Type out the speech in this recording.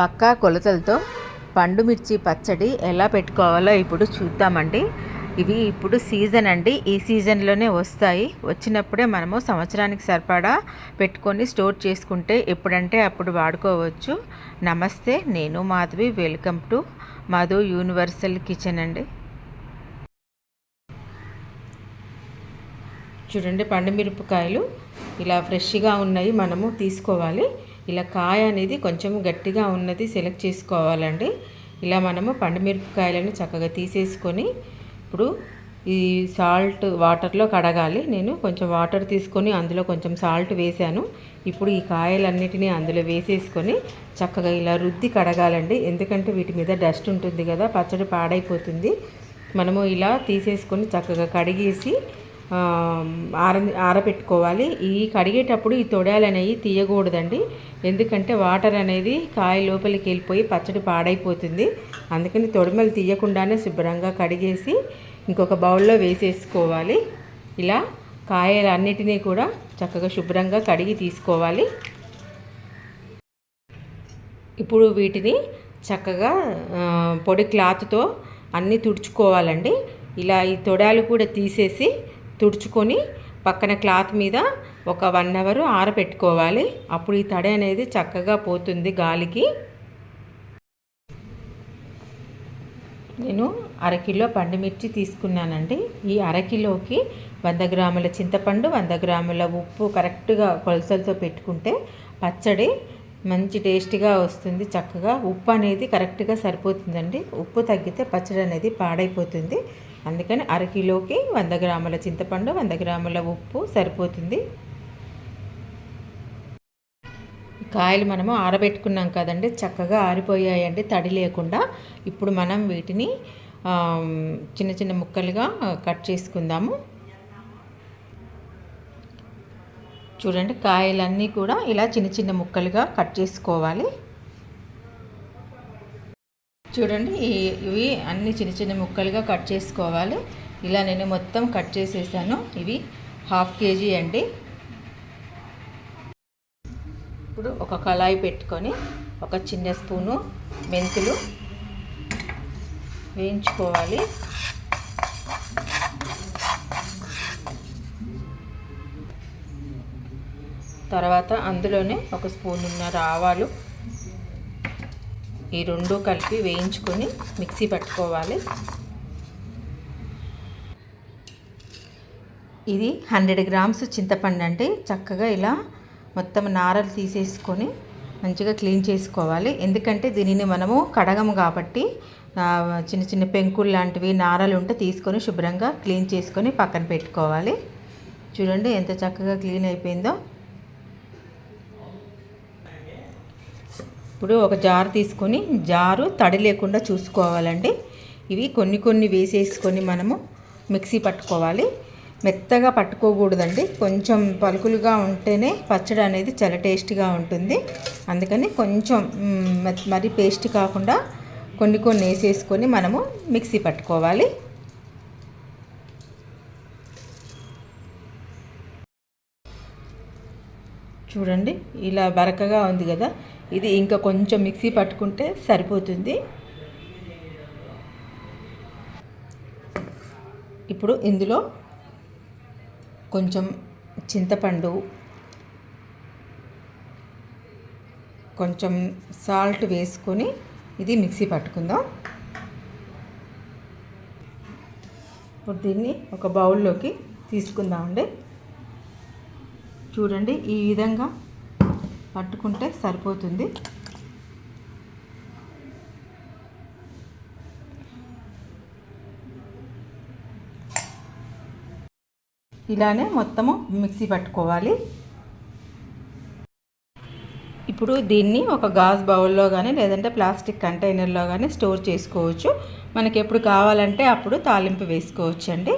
పక్కా కొలతలతో పండు మిర్చి పచ్చడి ఎలా పెట్టుకోవాలో ఇప్పుడు చూద్దామండి. ఇవి ఇప్పుడు సీజన్ అండి. ఈ సీజన్లోనే వస్తాయి. వచ్చినప్పుడే మనము సంవత్సరానికి సరిపడా పెట్టుకొని స్టోర్ చేసుకుంటే ఎప్పుడంటే అప్పుడు వాడుకోవచ్చు. నమస్తే నేను Madhavi. Welcome to Madhu universal kitchen అండి. చూడండి పండు మిరపకాయలు ఇలా ఫ్రెష్గా ఉన్నాయి. మనము తీసుకోవాలి. ఇలా కాయ అనేది కొంచెం గట్టిగా ఉన్నది సెలెక్ట్ చేసుకోవాలండి. ఇలా మనము పండు మిరపకాయలను చక్కగా తీసేసుకొని ఇప్పుడు ఈ సాల్ట్ వాటర్లో కడగాలి. నేను కొంచెం వాటర్ తీసుకొని అందులో కొంచెం సాల్ట్ వేసాను ఇప్పుడు ఈ కాయలన్నిటినీ అందులో వేసేసుకొని చక్కగా ఇలా రుద్ది కడగాలండి. ఎందుకంటే వీటి మీద డస్ట్ ఉంటుంది కదా పచ్చడి పాడైపోతుంది. మనము ఇలా తీసేసుకొని చక్కగా కడిగేసి ఆర ఆరబెట్టుకోవాలి ఈ కడిగేటప్పుడు ఈ తొడాలు అనేవి తీయకూడదండి. ఎందుకంటే వాటర్ అనేది కాయ లోపలికి వెళ్ళిపోయి పచ్చడి పాడైపోతుంది. అందుకని తొడిమలు తీయకుండానే శుభ్రంగా కడిగేసి ఇంకొక బౌల్లో వేసేసుకోవాలి. ఇలా కాయలన్నిటినీ కూడా చక్కగా శుభ్రంగా కడిగి తీసుకోవాలి. ఇప్పుడు వీటిని చక్కగా పొడి క్లాత్తో అన్నీ తుడుచుకోవాలండి. ఇలా ఈ తొడాలు కూడా తీసేసి తుడుచుకొని పక్కన క్లాత్ మీద ఒక వన్ అవర్ ఆరబెట్టుకోవాలి అప్పుడు ఈ తడి అనేది చక్కగా పోతుంది గాలికి. నేను అరకిలో పండుమిర్చి తీసుకున్నానండి. ఈ అరకిలోకి వంద గ్రాముల చింతపండు వంద గ్రాముల ఉప్పు కరెక్ట్గా కొలతలతో పెట్టుకుంటే పచ్చడి మంచి టేస్టీగా వస్తుంది చక్కగా. ఉప్పు అనేది కరెక్ట్గా సరిపోతుందండి. ఉప్పు తగ్గితే పచ్చడి అనేది పాడైపోతుంది. అందుకని అరకిలోకి వంద గ్రాముల చింతపండు వంద గ్రాముల ఉప్పు సరిపోతుంది. కాయలు మనము ఆరబెట్టుకున్నాం కదండి చక్కగా ఆరిపోయాయండి తడి లేకుండా. ఇప్పుడు మనం వీటిని చిన్న చిన్న ముక్కలుగా కట్ చేసుకుందాము. చూడండి కాయలన్నీ కూడా ఇలా చిన్న చిన్న ముక్కలుగా కట్ చేసుకోవాలి. చూడండి ఇవి అన్ని చిన్న చిన్న ముక్కలుగా కట్ చేసుకోవాలి. ఇలా నేను మొత్తం కట్ చేసేసాను. ఇవి హాఫ్ కేజీ అండి. ఇప్పుడు ఒక కళాయి పెట్టుకొని ఒక చిన్న స్పూను మెంతులు వేయించుకోవాలి. తర్వాత అందులోనే ఒక స్పూన్ ఉన్న ఆవాలు ఈ రెండు కలిపి వేయించుకొని మిక్సీ పట్టుకోవాలి. ఇది హండ్రెడ్ గ్రామ్స్ చింతపండు అండి చక్కగా ఇలా మొత్తం నారలు తీసేసుకొని మంచిగా క్లీన్ చేసుకోవాలి. ఎందుకంటే దీనిని మనము కడగము కాబట్టి చిన్న చిన్న పెంకులు లాంటివి నారలు ఉంటే తీసుకొని శుభ్రంగా క్లీన్ చేసుకొని పక్కన పెట్టుకోవాలి. చూడండి ఎంత చక్కగా క్లీన్ అయిపోయిందో. ఇప్పుడు ఒక జారు తీసుకొని జారు తడి లేకుండా చూసుకోవాలండి. ఇవి కొన్ని కొన్ని వేసేసుకొని మనము మిక్సీ పట్టుకోవాలి. మెత్తగా పట్టుకోకూడదండి. కొంచెం పలుకులుగా ఉంటేనే పచ్చడి అనేది చాలా టేస్ట్గా ఉంటుంది. అందుకని కొంచెం మరి పేస్ట్ కాకుండా కొన్ని కొన్ని వేసేసుకొని మనము మిక్సీ పట్టుకోవాలి. చూడండి ఇలా బరకగా ఉంది కదా. ఇది ఇంకా కొంచెం మిక్సీ పట్టుకుంటే సరిపోతుంది. ఇప్పుడు ఇందులో కొంచెం చింతపండు కొంచెం సాల్ట్ వేసుకొని ఇది మిక్సీ పట్టుకుందాం. ఇప్పుడు దీన్ని ఒక బౌల్లోకి తీసుకుందామండి. చూడండి ఈ విధంగా పట్టుకుంటే సరిపోతుంది. ఇలానే మొత్తము మిక్సీ పట్టుకోవాలి. ఇప్పుడు దీన్ని ఒక గాజు బౌల్లో కానీ లేదంటే ప్లాస్టిక్ కంటైనర్లో కానీ స్టోర్ చేసుకోవచ్చు. మనకి ఎప్పుడు కావాలంటే అప్పుడు తాలింపు వేసుకోవచ్చు అండి